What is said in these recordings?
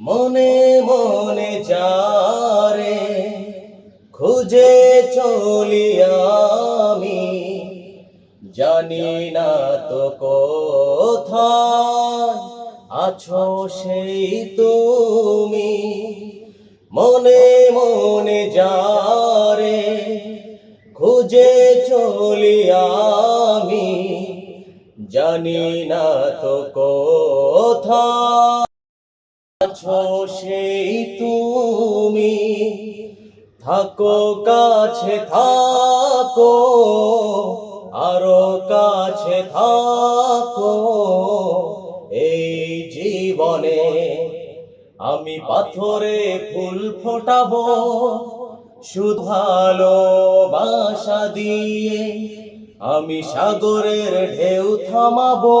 মনে মনে যারে খুঁজে চলি আমি জানি না তো কোথায় আছো সেই তুমি। মনে মনে যারে, খুঁজে চলি আমি জানি না তো কোথায়। আছো সেই তুমি। থাকো, কাছে থাকো, আরও কাছে থাকো। এই জীবনে আমি পাথরে ফুল ফোটাবো, শুধু ভালোবাসা দিয়ে। আমি সাগরের ঢেউ থামাবো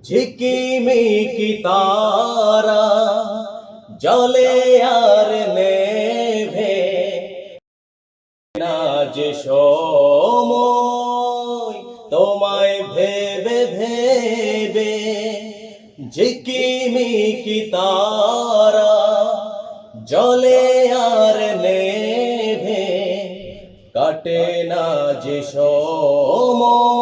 ঝিকিমিকি তারা, জলে আর নেভে না যে সময় তোমায় ভেবে ভেবে ঝিকিমিকি তারা, জলে আর নেভে কাটে না যে সময়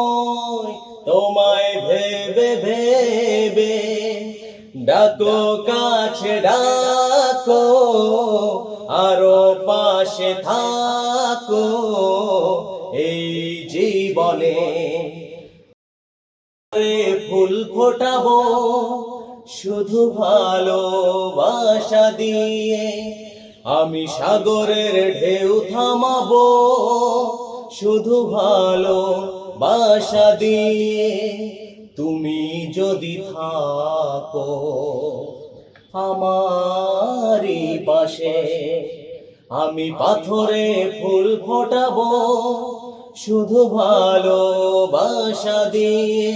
তোমায় ভেবে ভেবে ডাকো, কাছে ডাকো, আরও পাশে থাকো এই জীবনে। ফুল ফোটাবো, শুধু ভালোবাসা দিয়ে। আমি সাগরের ঢেউ থামাবো, শুধু ভালো বাসা দিয়ে তুমি যদি থাকো আমারই পাশে আমি পাথরে ফুল ফোটাবো শুধু ভালোবাসা দিয়ে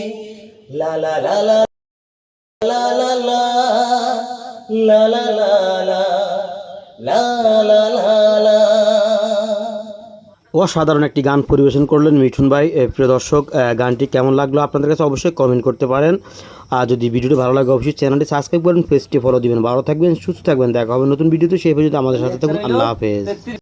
লা লা লা লা লা লা লা লা লা লা লা লা লা লা লা অসাধারণ একটি গান পরিবেশন করলেন মিঠুন ভাই। প্রিয় দর্শক গানটি কেমন লাগল আপনাদের কাছে অবশ্যই কমেন্ট করতে পারেন। আর যদি ভিডিওটি ভালো লাগে, অবশ্যই চ্যানেলটি সাবস্ক্রাইব করেন পেজটি ফলো দিবেন। ভালো থাকবেন, সুস্থ থাকবেন। দেখা হবে নতুন ভিডিওতে, সেই পর্যন্ত আমাদের সাথে থাকুন। আল্লাহ হাফেজ।